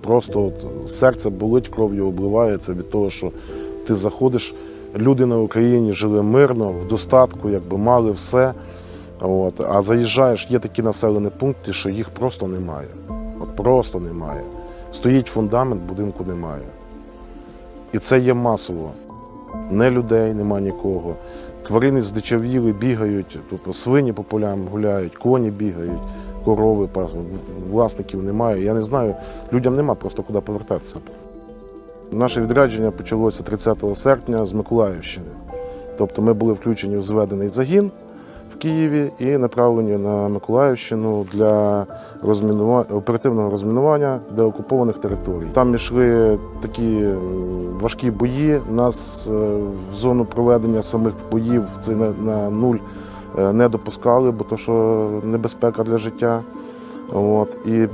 просто от серце болить, кров'ю обливається від того, що ти заходиш. Люди на Україні жили мирно, в достатку, якби мали все. От. А заїжджаєш, є такі населені пункти, що їх просто немає. От просто немає. Стоїть фундамент, будинку немає. І це є масово. Не людей, нема нікого. Тварини здичавіли, бігають, тобто свині по полям гуляють, коні бігають, корови власників немає. Я не знаю, людям нема просто куди повертатися. Наше відрядження почалося 30 серпня з Миколаївщини. Тобто ми були включені в зведений загін в Києві і направлені на Миколаївщину для розмінування, оперативного розмінування деокупованих територій. Там йшли такі важкі бої. Нас е, в зону проведення самих боїв це на, нуль не допускали, бо то що небезпека для життя. От, і е,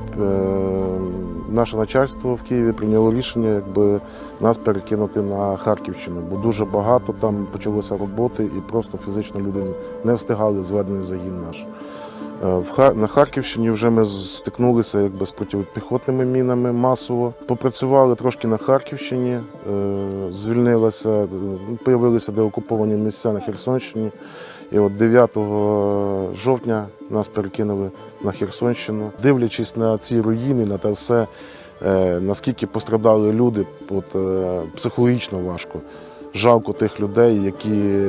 наше начальство в Києві прийняло рішення, якби нас перекинути на Харківщину, бо дуже багато там почалося роботи, і просто фізично люди не встигали зведений загін наш. Е, на Харківщині вже ми стикнулися якби з протипіхотними мінами масово. Попрацювали трошки на Харківщині, е, звільнилося, е, деокуповані місця на Херсонщині. І от 9 жовтня нас перекинули на Херсонщину. Дивлячись на ці руїни, на те все, е, наскільки пострадали люди, от, е, психологічно важко. Жалко тих людей, які,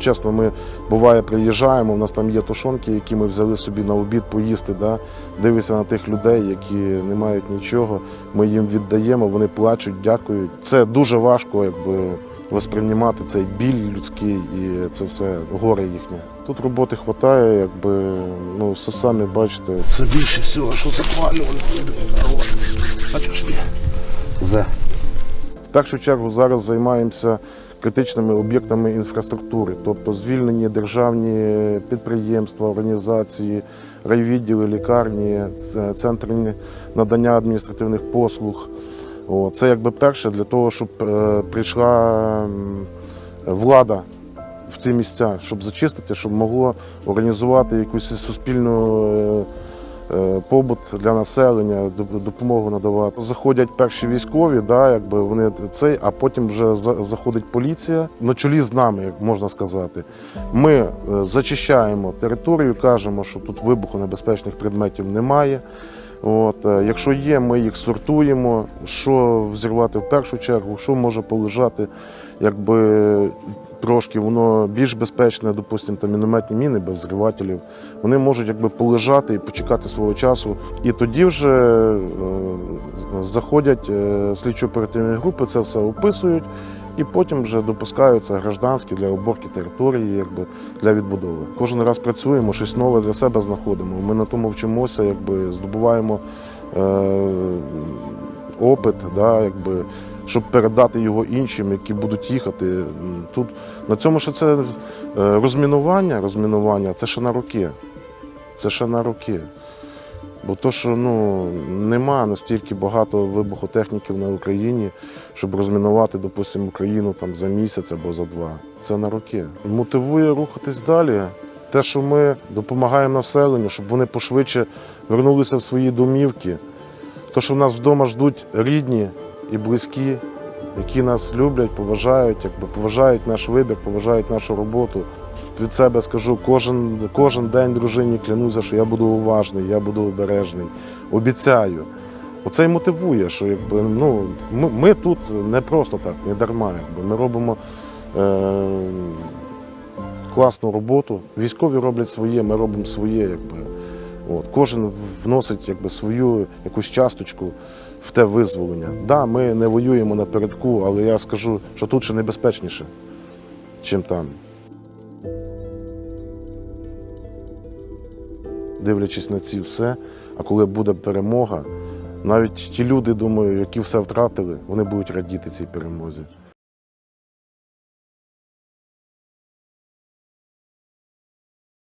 чесно, ми буває приїжджаємо, у нас там є тушонки, які ми взяли собі на обід поїсти. Да? Дивишся на тих людей, які не мають нічого. Ми їм віддаємо, вони плачуть, дякують. Це дуже важко, якби восприймати цей біль людський і це все горе їхнє. Тут роботи вистачає, якби ну все самі бачите. Це більше всього, що запалювали. Ні? Зе. В першу чергу зараз займаємося критичними об'єктами інфраструктури, тобто звільнені державні підприємства, організації, райвідділи, лікарні, центри надання адміністративних послуг. О, Це якби перше для того, щоб е, прийшла влада в ці місця, щоб зачистити, щоб могло організувати якусь суспільну е, е, побут для населення, допомогу надавати. Заходять перші військові, да, якби вони цей, а потім вже заходить поліція на чолі з нами, як можна сказати. Ми зачищаємо територію, кажемо, що тут вибухонебезпечних предметів немає. От, е, якщо є, ми їх сортуємо, що взірвати в першу чергу, що може полежати, якби трошки воно більш безпечне, допустимо, там мінометні міни без взривателів, вони можуть якби полежати і почекати свого часу. І тоді вже е, заходять е, слідчо-оперативні групи, це все описують, і потім вже допускаються гражданські для уборки території, якби для відбудови. Кожен раз працюємо, щось нове для себе знаходимо. Ми на тому вчимося, якби здобуваємо е, опит, да, якби, щоб передати його іншим, які будуть їхати. Тут на цьому ще це е, розмінування, розмінування це ще на роки. Це ще на роки. Бо то, що ну, нема настільки багато вибухотехніків на Україні, щоб розмінувати, допустимо, Україну там, за місяць або за два. Це на роки. Мотивує рухатись далі. Те, що ми допомагаємо населенню, щоб вони пошвидше вернулися в свої домівки. То, що в нас вдома ждуть рідні і близькі, які нас люблять, поважають, якби поважають наш вибір, поважають нашу роботу. Від себе скажу, кожен, кожен день дружині клянуся, що я буду уважний, я буду обережний. Обіцяю. Оце й мотивує, що якби, ну, ми, ми тут не просто так, не дарма. Якби. Ми робимо е, класну роботу. Військові роблять своє, ми робимо своє. Якби. От. Кожен вносить якби, свою якусь часточку в те визволення. Так, да, ми не воюємо напередку, але я скажу, що тут ще небезпечніше, чим там. Дивлячись на ці все, а коли буде перемога, навіть ті люди, думаю, які все втратили, вони будуть радіти цій перемозі.